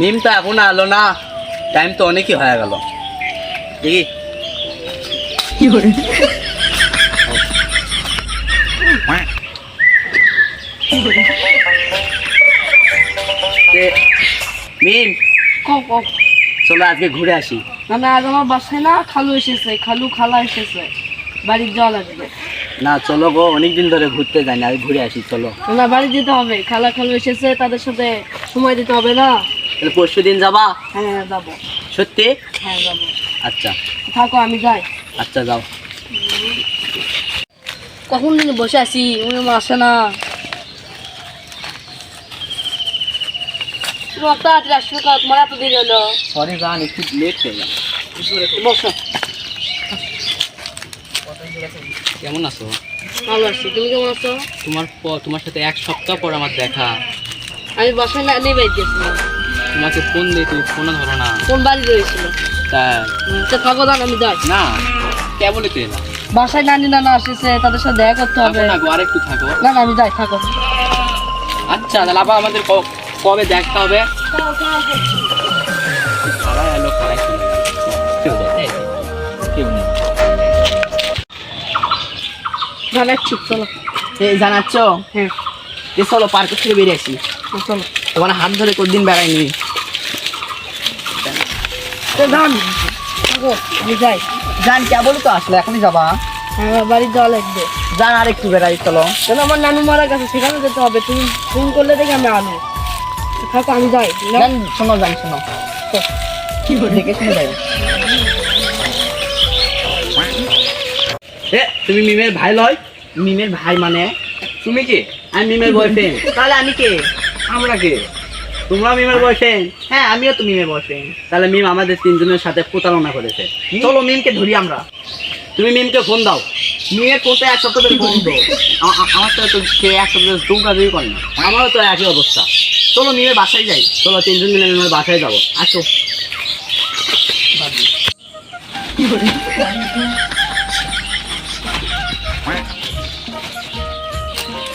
মিম তো এখন আলো না টাইম তো অনেকই হয়ে গেল। দেখি। মিম চলো আজকে ঘুরে আসি। না না আজ আমার বাসায় না খালু এসেছে খালু খালা এসেছে বাড়ির জল আসবে। না চলো গো অনেকদিন ধরে ঘুরতে যাই না ঘুরে আসি চলো। না বাড়ি যেতে হবে খালা খালু এসেছে তাদের সাথে সময় দিতে হবে না। তাহলে পরশু দিন যাবা? হ্যাঁ যাব। সত্যি? হ্যাঁ যাব। আচ্ছা। থাকো আমি যাই। আচ্ছা যাও। কখন দিন বসে আছি? উনি আমার আসে না। আসবে তোমার এত দেরি হলো। সরি গান একটু লেট হয়ে গেল। বসো। কেমন আছো? ভালো আছি। তুমি কেমন আছো? তোমার তোমার সাথে এক সপ্তাহ পর আমার দেখা। আমি বাসায় না গেছিলাম তোমাকে ফোন দিয়ে তুমি ফোনও ধরো না। কোন বাড়ি রয়েছিল। তাই? তো থাকো দান আমি যাই। না কেবলই তো এলাম বাসায় নানি নানা আসেছে তাদের সাথে দেখা করতে হবে। না গো আরেকটু থাকো। না না আমি যাই থাকো। আচ্ছা তাহলে আবার আমাদের কবে দেখা হবে। জানাচ্ছি চলো। জানাচ্ছ? হ্যাঁ। চলো পার্কের থেকে বেরিয়ে আসি। চলো। তোমার হাত ধরে কোনদিন বেড়াইনি তো যান থাকো আমি যাই। জান কেবল তো আসলে এখনই যাবা? বাড়ির জল লাগবে। জান আর একটু বেড়াই চলো। কেন আমার নানু মারা গেছে সেখানে যেতে হবে। তুমি ফোন করলে দেখে আমি আনো থাকো আমি যাই না? জান শোনো জান শোনো। কি করে দেখে শুনে যাই। এ তুমি মিমের ভাই লয়? মিমের ভাই মানে? তুমি কি? আমি মিমের বয়ফ্রেন্ড তাহলে আমি কে? আমরা কে? তোমরা মিমের বয়ফ্রেন্ড হ্যাঁ আমিও তো মিমের বয়ফ্রেন্ড তাহলে মিম আমাদের তিনজনের সাথে প্রতারণা করেছে। চলো মিমকে ধরি আমরা। তুমি মিমকে ফোন দাও। মিমের ফোন তো এক সপ্তাহ ধরে আ- আ- আমার সাথে তো সে এক সপ্তাহ দৌড়াদৌড়ি করে না। আমারও তো একই অবস্থা। চলো মিমের বাসায় যাই। চলো তিনজন মিলে মিমের বাসায় যাব। আসো।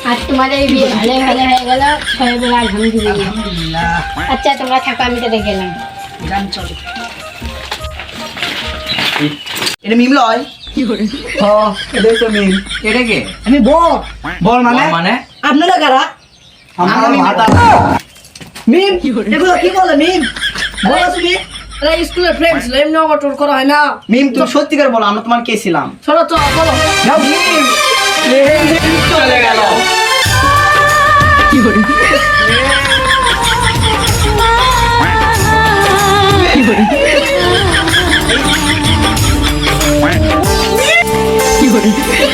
আর তোমাদের বিয়ে ভালো ভালো হয়ে গেল সবাই বলে আলহামদুলিল্লাহ। আচ্ছা তোমরা থাকো আমি তাদের গেলাম। এটা মিম লয়? কি করে? তো মিম। এটা কে? আমি বল বল মানে? মানে? আপনারা কারা? আমরা মাতা মিম। এগুলো কি বলে মিম? বলো তুমি। স্কুলের করা হয় না। মিম তুমি সত্যিকার বলো আমরা তোমার কে ছিলাম? চলো চলো বলো। যাও মিম। চলে গেল। কি করে? কি করে? কি করে?